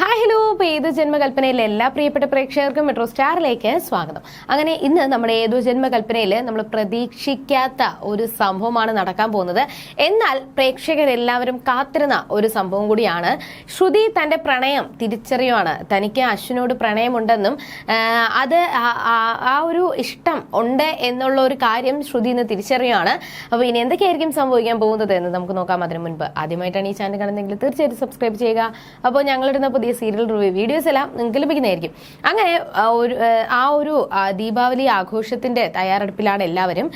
Hi hello ഇപ്പോൾ ഏതു ജന്മകൽപ്പനയിലെ എല്ലാ പ്രിയപ്പെട്ട പ്രേക്ഷകർക്കും മെട്രോ സ്റ്റാറിലേക്ക് സ്വാഗതം. അങ്ങനെ ഇന്ന് നമ്മുടെ ഏതു ജന്മകൽപ്പനയിൽ നമ്മൾ പ്രതീക്ഷിക്കാത്ത ഒരു സംഭവമാണ് നടക്കാൻ പോകുന്നത്. എന്നാൽ പ്രേക്ഷകരെല്ലാവരും കാത്തിരുന്ന ഒരു സംഭവം കൂടിയാണ്. ശ്രുതി തന്റെ പ്രണയം തിരിച്ചറിയുവാണ്. തനിക്ക് അശ്വിനോട് പ്രണയമുണ്ടെന്നും അത് ആ ഒരു ഇഷ്ടം ഉണ്ട് എന്നുള്ള ഒരു കാര്യം ശ്രുതി ഇന്ന് തിരിച്ചറിയുവാണ്. അപ്പോൾ ഇനി എന്തൊക്കെയായിരിക്കും സംഭവിക്കാൻ പോകുന്നത് എന്ന് നമുക്ക് നോക്കാം. അതിനു മുൻപ് ആദ്യമായിട്ടാണ് ഈ ചാനൽ കാണുന്നതെങ്കിൽ തീർച്ചയായിട്ടും സബ്സ്ക്രൈബ് ചെയ്യുക. അപ്പോൾ ഞങ്ങളിടുന്ന പുതിയ സീരിയൽ റിവ്യൂ വീഡിയോസ് എല്ലാം നിങ്ങൾക്ക് ലഭിക്കുന്നതായിരിക്കും. അങ്ങനെ ഒരു ആ ഒരു ദീപാവലി ആഘോഷത്തിന്റെ തയ്യാറെടുപ്പിലാണ് എല്ലാവരും.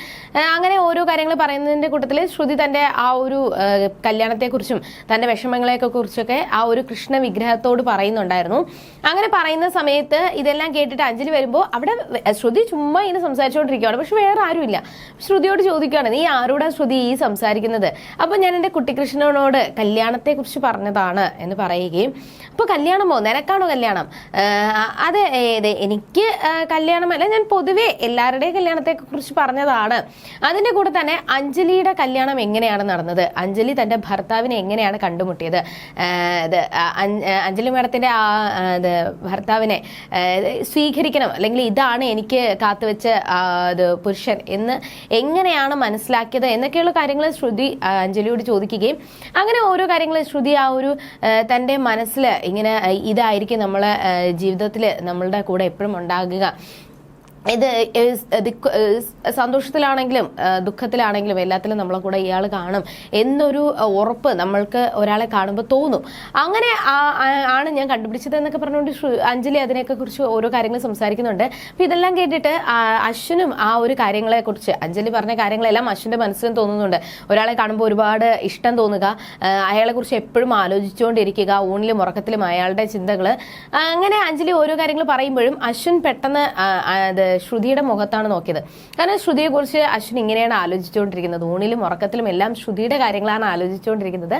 അങ്ങനെ ഓരോ കാര്യങ്ങൾ പറയുന്നതിന്റെ കൂട്ടത്തിൽ ശ്രുതി തന്റെ ആ ഒരു കല്യാണത്തെക്കുറിച്ചും തന്റെ വിഷമങ്ങളെയൊക്കെ കുറിച്ചൊക്കെ ആ ഒരു കൃഷ്ണ വിഗ്രഹത്തോട് പറയുന്നുണ്ടായിരുന്നു. അങ്ങനെ പറയുന്ന സമയത്ത് ഇതെല്ലാം കേട്ടിട്ട് അഞ്ജലി വരുമ്പോൾ അവിടെ ശ്രുതി ചുമ്മാ ഇങ്ങനെ സംസാരിച്ചുകൊണ്ടിരിക്കുകയാണ് പക്ഷെ വേറെ ആരുമില്ല. ശ്രുതിയോട് ചോദിക്കുകയാണ് നീ ആരോടാ ശ്രുതി ഈ സംസാരിക്കുന്നത്? അപ്പൊ ഞാൻ എന്റെ കുട്ടികൃഷ്ണനോട് കല്യാണത്തെ കുറിച്ച് പറഞ്ഞതാണ് എന്ന് പറയുകയും അപ്പൊ കല്യാണമോ? നിനക്കാണോ കല്യാണം? അതെ ഏത് എനിക്ക് കല്യാണമല്ല ഞാൻ പൊതുവെ എല്ലാവരുടെയും കല്യാണത്തെ കുറിച്ച് പറഞ്ഞതാണ്. അതിന്റെ കൂടെ തന്നെ അഞ്ജലിയുടെ കല്യാണം എങ്ങനെയാണ് നടന്നത്? അഞ്ജലി തന്റെ ഭർത്താവിനെ എങ്ങനെയാണ് കണ്ടുമുട്ടിയത്? ഇത് അഞ്ജലി മാഡത്തിന്റെ ആ ഇത് ഭർത്താവിനെ സ്വീകരിക്കണം അല്ലെങ്കിൽ ഇതാണ് എനിക്ക് കാത്തുവെച്ച ഇത് പുരുഷൻ എന്ന് എങ്ങനെയാണ് മനസ്സിലാക്കിയത് എന്നൊക്കെയുള്ള കാര്യങ്ങൾ ശ്രുതി അഞ്ജലിയോട് ചോദിക്കുകയും അങ്ങനെ ഓരോ കാര്യങ്ങൾ ശ്രുതി ആ ഒരു തന്റെ മനസ്സിൽ ഇങ്ങനെ ആ, ഇതായിരിക്കും നമ്മളെ ജീവിതത്തിൽ നമ്മളുടെ കൂടെ എപ്പോഴും ഉണ്ടാകുക. ഇത് സന്തോഷത്തിലാണെങ്കിലും ദുഃഖത്തിലാണെങ്കിലും എല്ലാത്തിലും നമ്മളെ കൂടെ ഇയാൾ കാണും എന്നൊരു ഉറപ്പ് നമ്മൾക്ക് ഒരാളെ കാണുമ്പോൾ തോന്നും. അങ്ങനെ ആണ് ഞാൻ കണ്ടുപിടിച്ചത് എന്നൊക്കെ പറഞ്ഞുകൊണ്ട് അഞ്ജലി അതിനെയൊക്കെ കുറിച്ച് ഓരോ കാര്യങ്ങൾ സംസാരിക്കുന്നുണ്ട്. അപ്പൊ ഇതെല്ലാം കേട്ടിട്ട് അശ്വനും ആ ഒരു കാര്യങ്ങളെ കുറിച്ച് അഞ്ജലി പറഞ്ഞ കാര്യങ്ങളെല്ലാം അശ്വിന്റെ മനസ്സിലും തോന്നുന്നുണ്ട്. ഒരാളെ കാണുമ്പോൾ ഒരുപാട് ഇഷ്ടം തോന്നുക അയാളെ കുറിച്ച് എപ്പോഴും ആലോചിച്ചുകൊണ്ടിരിക്കുക ഊണിലും ഉറക്കത്തിലും അയാളുടെ ചിന്തകൾ അങ്ങനെ അഞ്ജലി ഓരോ കാര്യങ്ങൾ പറയുമ്പോഴും അശ്വിൻ പെട്ടെന്ന് അത് ശ്രുതിയുടെ മുഖത്താണ് നോക്കിയത്. കാരണം ശ്രുതിയെ കുറിച്ച് അശ്വിൻ ഇങ്ങനെയാണ് ആലോചിച്ചുകൊണ്ടിരിക്കുന്നത്. ഊണിലും ഉറക്കത്തിലും എല്ലാം ശ്രുതിയുടെ കാര്യങ്ങളാണ് ആലോചിച്ചുകൊണ്ടിരിക്കുന്നത്.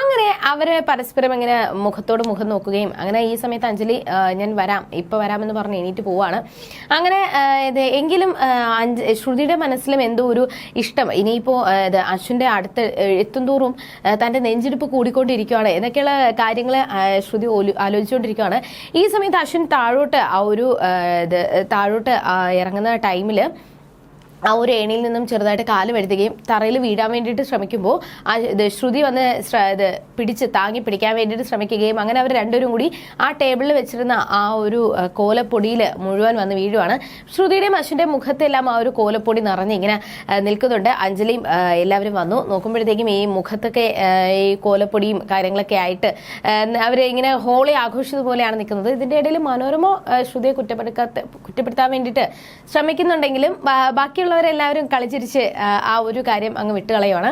അങ്ങനെ അവരെ പരസ്പരം ഇങ്ങനെ മുഖത്തോട് മുഖം നോക്കുകയും അങ്ങനെ ഈ സമയത്ത് അഞ്ജലി ഞാൻ വരാം ഇപ്പൊ വരാമെന്ന് പറഞ്ഞ് എണീറ്റ് പോവാണ്. അങ്ങനെ ഇത് എങ്കിലും അഞ്ച് ശ്രുതിയുടെ മനസ്സിലും എന്തോ ഒരു ഇഷ്ടം. ഇനിയിപ്പോ ഇത് അശ്വിന്റെ അടുത്ത് എത്തുന്തോറും തന്റെ നെഞ്ചിടിപ്പ് കൂടിക്കൊണ്ടിരിക്കുകയാണ്. എന്നൊക്കെയുള്ള കാര്യങ്ങൾ ശ്രുതി ആലോചിച്ചുകൊണ്ടിരിക്കുകയാണ്. ഈ സമയത്ത് അശ്വിൻ താഴോട്ട് ആ ഒരു താഴോട്ട് ആ, ഇറങ്ങുന്ന ടൈമിൽ ആ ഒരു ഏണിയിൽ നിന്നും ചെറുതായിട്ട് കാൽ വഴുതുകയും തറയിൽ വീഴാൻ വേണ്ടിയിട്ട് ശ്രമിക്കുമ്പോൾ ആ ശ്രുതി വന്ന് ഇത് പിടിച്ച് താങ്ങി പിടിക്കാൻ വേണ്ടിയിട്ട് ശ്രമിക്കുകയും അങ്ങനെ അവർ രണ്ടുപേരും കൂടി ആ ടേബിളിൽ വെച്ചിരുന്ന ആ ഒരു കോലപ്പൊടിയിൽ മുഴുവൻ വന്ന് വീഴുവാണ്. ശ്രുതിയുടെയും അശ്വിന്റെ മുഖത്തെല്ലാം ആ ഒരു കോലപ്പൊടി നിറഞ്ഞ് ഇങ്ങനെ നിൽക്കുന്നുണ്ട്. അഞ്ജലിയും എല്ലാവരും വന്നു. നോക്കുമ്പോഴത്തേക്കും ഈ മുഖത്തൊക്കെ ഈ കോലപ്പൊടിയും കാര്യങ്ങളൊക്കെ ആയിട്ട് അവർ ഇങ്ങനെ ഹോളി ആഘോഷിച്ചതുപോലെയാണ് നിൽക്കുന്നത്. ഇതിന്റെ ഇടയിൽ മനോരമ ശ്രുതിയെ കുറ്റപ്പെടുത്താത്ത കുറ്റപ്പെടുത്താൻ വേണ്ടിയിട്ട് ശ്രമിക്കുന്നുണ്ടെങ്കിലും ബാ- ബാക്കിയുള്ളവരെല്ലാവരും കളിച്ചിരിച്ച് ആ, ഒരു കാര്യം അങ്ങ് വിട്ടുകളയുവാണ്.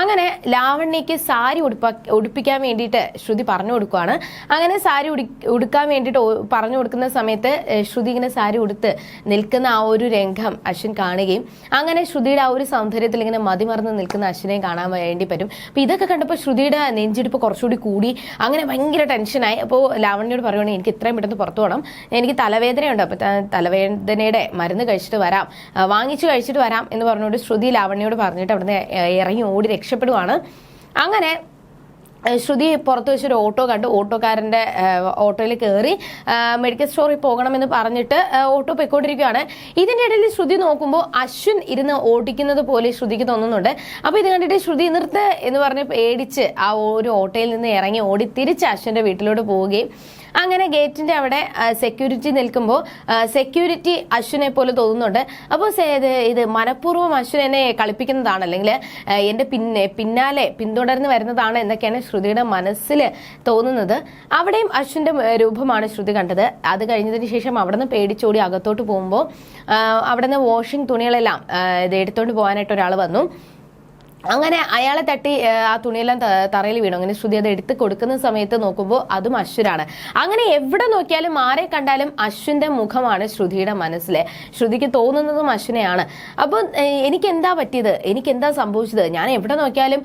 അങ്ങനെ ലാവണ്യക്ക് സാരി ഉടുപ്പാ ഉടുപ്പിക്കാൻ വേണ്ടിയിട്ട് ശ്രുതി പറഞ്ഞു കൊടുക്കുവാണ്. അങ്ങനെ സാരി ഉടി ഉടുക്കാൻ വേണ്ടിയിട്ട് പറഞ്ഞു കൊടുക്കുന്ന സമയത്ത് ശ്രുതി ഇങ്ങനെ സാരി ഉടുത്ത് നിൽക്കുന്ന ആ ഒരു രംഗം അശ്വിൻ കാണുകയും അങ്ങനെ ശ്രുതിയുടെ ആ ഒരു സൗന്ദര്യത്തിൽ ഇങ്ങനെ മതിമറന്ന് നിൽക്കുന്ന അശ്വിനെ കാണാൻ വേണ്ടി പറ്റും. അപ്പോൾ ഇതൊക്കെ കണ്ടപ്പോൾ ശ്രുതിയുടെ നെഞ്ചിടിപ്പ് കുറച്ചുകൂടി കൂടി അങ്ങനെ ഭയങ്കര ടെൻഷനായി. അപ്പോൾ ലാവണ്യോട് പറയുവാണെങ്കിൽ എനിക്ക് ഇത്രയും പെട്ടെന്ന് പുറത്തു പോകണം എനിക്ക് തലവേദനയുണ്ട്. അപ്പോൾ തലവേദനയുടെ മരുന്ന് കഴിച്ചിട്ട് വരാം. വാങ്ങിച്ചു കഴിച്ചിട്ട് വരാം. എന്ന് പറഞ്ഞുകൊണ്ട് ശ്രുതി ലാവണ്യോട് പറഞ്ഞിട്ട് അവിടുന്ന് ഇറങ്ങി ഓടി രക്ഷപ്പെടുവാണ്. അങ്ങനെ ശ്രുതി പുറത്ത് വെച്ചൊരു ഓട്ടോ കണ്ടു. ഓട്ടോക്കാരന്റെ ഓട്ടോയിൽ കയറി മെഡിക്കൽ സ്റ്റോറിൽ പോകണമെന്ന് പറഞ്ഞിട്ട് ഓട്ടോ പൊയ്ക്കൊണ്ടിരിക്കുകയാണ്. ഇതിന്റെ ഇടയിൽ ശ്രുതി നോക്കുമ്പോൾ അശ്വിൻ ഇരുന്ന് ഓടിക്കുന്നത് പോലെ ശ്രുതിക്ക് തോന്നുന്നുണ്ട്. അപ്പോൾ ഇത് കണ്ടിട്ട് ശ്രുതി നിർത്ത് എന്ന് പറഞ്ഞ് പേടിച്ച് ആ ഒരു ഓട്ടോയിൽ നിന്ന് ഇറങ്ങി ഓടി തിരിച്ച് അശ്വിന്റെ വീട്ടിലോട്ട് പോവുകയും അങ്ങനെ ഗേറ്റിന്റെ അവിടെ സെക്യൂരിറ്റി നിൽക്കുമ്പോൾ സെക്യൂരിറ്റി അശ്വിനെ പോലെ തോന്നുന്നുണ്ട്. അപ്പോൾ ഇത് മനഃപൂർവം അശ്വിൻ എന്നെ കളിപ്പിക്കുന്നതാണ് അല്ലെങ്കിൽ എന്റെ പിന്നെ പിന്നാലെ പിന്തുടർന്ന് വരുന്നതാണ് എന്നൊക്കെയാണ് ശ്രുതിയുടെ മനസ്സിൽ തോന്നുന്നത് അവിടെയും അശ്വിന്റെ രൂപമാണ് ശ്രുതി കണ്ടത്. അത് കഴിഞ്ഞതിന് ശേഷം അവിടെ നിന്ന് പേടിച്ചോടി അകത്തോട്ട് പോകുമ്പോൾ അവിടെ നിന്ന് വാഷിംഗ് തുണികളെല്ലാം ഇത് എടുത്തോണ്ട് പോകാനായിട്ട് ഒരാൾ വന്നു. അങ്ങനെ അയാളെ തട്ടി ആ, തുണിയെല്ലാം തറയിൽ വീണു. അങ്ങനെ ശ്രുതി അത് എടുത്ത് കൊടുക്കുന്ന സമയത്ത് നോക്കുമ്പോൾ അതും അശ്വരാണ് അങ്ങനെ എവിടെ നോക്കിയാലും ആരെ കണ്ടാലും അശ്വിന്റെ മുഖമാണ് ശ്രുതിയുടെ മനസ്സിലെ. ശ്രുതിക്ക് തോന്നുന്നതും അശ്വിനെയാണ്. അപ്പോൾ എനിക്ക് എന്താ പറ്റിയത്? എനിക്ക് എന്താ സംഭവിച്ചത്? ഞാൻ എവിടെ നോക്കിയാലും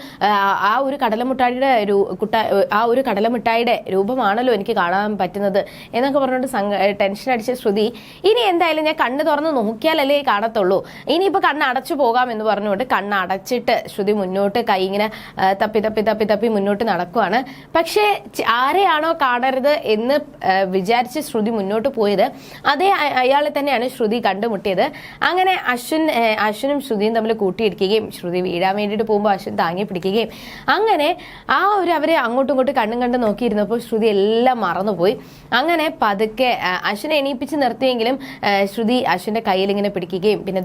ആ, ഒരു കടലമുട്ടായിയുടെ രൂ- കുട്ട ആ ഒരു കടലമുട്ടായിയുടെ രൂപമാണല്ലോ എനിക്ക് കാണാൻ പറ്റുന്നത് എന്നൊക്കെ പറഞ്ഞുകൊണ്ട് ടെൻഷൻ അടിച്ച ശ്രുതി ഇനി എന്തായാലും ഞാൻ കണ്ണ് തുറന്ന് നോക്കിയാലല്ലേ കാണത്തുള്ളൂ. ഇനിയിപ്പോൾ കണ്ണ് അടച്ചു പോകാം എന്ന് പറഞ്ഞുകൊണ്ട് കണ്ണ് അടച്ചിട്ട് ശ്രുതി ശ്രുതി മുന്നോട്ട് കൈ ഇങ്ങനെ തപ്പി തപ്പി തപ്പി തപ്പി മുന്നോട്ട് നടക്കുവാണ്. പക്ഷേ ആരെയാണോ കാണരുത് എന്ന് വിചാരിച്ച് ശ്രുതി മുന്നോട്ട് പോയത് അതേ അയാളെ തന്നെയാണ് ശ്രുതി കണ്ടുമുട്ടിയത്. അങ്ങനെ അശ്വിൻ അശ്വിനും ശ്രുതിയും തമ്മിൽ കൂട്ടിയിടിക്കുകയും ശ്രുതി വീഴാൻ വേണ്ടിയിട്ട് പോകുമ്പോൾ അശ്വിൻ താങ്ങി പിടിക്കുകയും അങ്ങനെ ആ ഒരു അവരെ അങ്ങോട്ടും ഇങ്ങോട്ടും കണ്ണും കണ്ട് നോക്കിയിരുന്നപ്പോൾ ശ്രുതി എല്ലാം മറന്നുപോയി. അങ്ങനെ പതുക്കെ അശ്വിനെ എണീപ്പിച്ച് നിർത്തിയെങ്കിലും ശ്രുതി അശ്വിന്റെ കയ്യിൽ ഇങ്ങനെ പിടിക്കുകയും പിന്നെ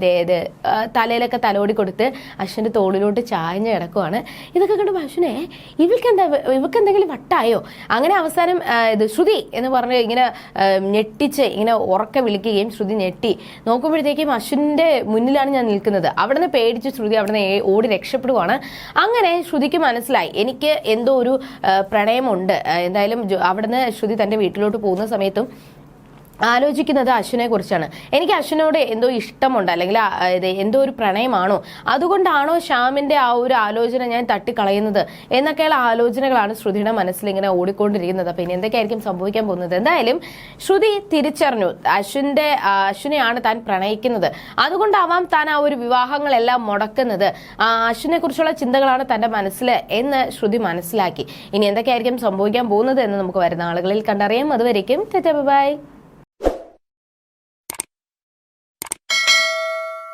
തലയിലൊക്കെ തലോടി കൊടുത്ത് അശ്വിന്റെ തോളിലോട്ട് ചായഞ്ഞ് കിടക്കുവാണ്. ഇതൊക്കെ കണ്ട് അശ്വിനെ ഇവൾക്ക് എന്താ ഇവൾക്ക് എന്തെങ്കിലും വട്ടായോ? അങ്ങനെ അവസാനം ഇത് ശ്രുതി എന്ന് പറഞ്ഞ് ഇങ്ങനെ ഞെട്ടിച്ച് ഇങ്ങനെ ഉറക്കെ വിളിക്കുകയും ശ്രുതി ഞെട്ടി. നോക്കുമ്പോഴത്തേക്കും അശ്വിന്റെ മുന്നിലാണ് ഞാൻ നിൽക്കുന്നത്. അവിടുന്ന് പേടിച്ച് ശ്രുതി അവിടുന്ന് ഓടി രക്ഷപ്പെടുവാണ്. അങ്ങനെ ശ്രുതിക്ക് മനസ്സിലായി എനിക്ക് എന്തോ ഒരു പ്രണയമുണ്ട്. എന്തായാലും അവിടുന്ന് ശ്രുതി തന്റെ വീട്ടിലോട്ട് പോകുന്ന സമയത്തും ആലോചിക്കുന്നത് അശ്വിനെ കുറിച്ചാണ്. എനിക്ക് അശ്വിനോട് എന്തോ ഇഷ്ടമുണ്ട് അല്ലെങ്കിൽ എന്തോ ഒരു പ്രണയമാണോ? അതുകൊണ്ടാണോ ശ്യാമിന്റെ ആ ഒരു ആലോചന ഞാൻ തട്ടിക്കളയുന്നത് എന്നൊക്കെയുള്ള ആലോചനകളാണ് ശ്രുതിയുടെ മനസ്സിൽ ഇങ്ങനെ ഓടിക്കൊണ്ടിരിക്കുന്നത്. അപ്പൊ ഇനി എന്തൊക്കെയായിരിക്കും സംഭവിക്കാൻ പോകുന്നത്? എന്തായാലും ശ്രുതി തിരിച്ചറിഞ്ഞു. അശ്വിന്റെ അശ്വിനെയാണ് താൻ പ്രണയിക്കുന്നത്. അതുകൊണ്ടാവാം താൻ ആ ഒരു വിവാഹങ്ങളെല്ലാം മുടക്കുന്നത്. അശ്വിനെ കുറിച്ചുള്ള ചിന്തകളാണ് തന്റെ മനസ്സിൽ എന്ന് ശ്രുതി മനസ്സിലാക്കി. ഇനി എന്തൊക്കെയായിരിക്കും സംഭവിക്കാൻ പോകുന്നത് എന്ന് നമുക്ക് വരുന്ന ആളുകളിൽ കണ്ടറിയാം. അതുവരേക്കും ബൈ.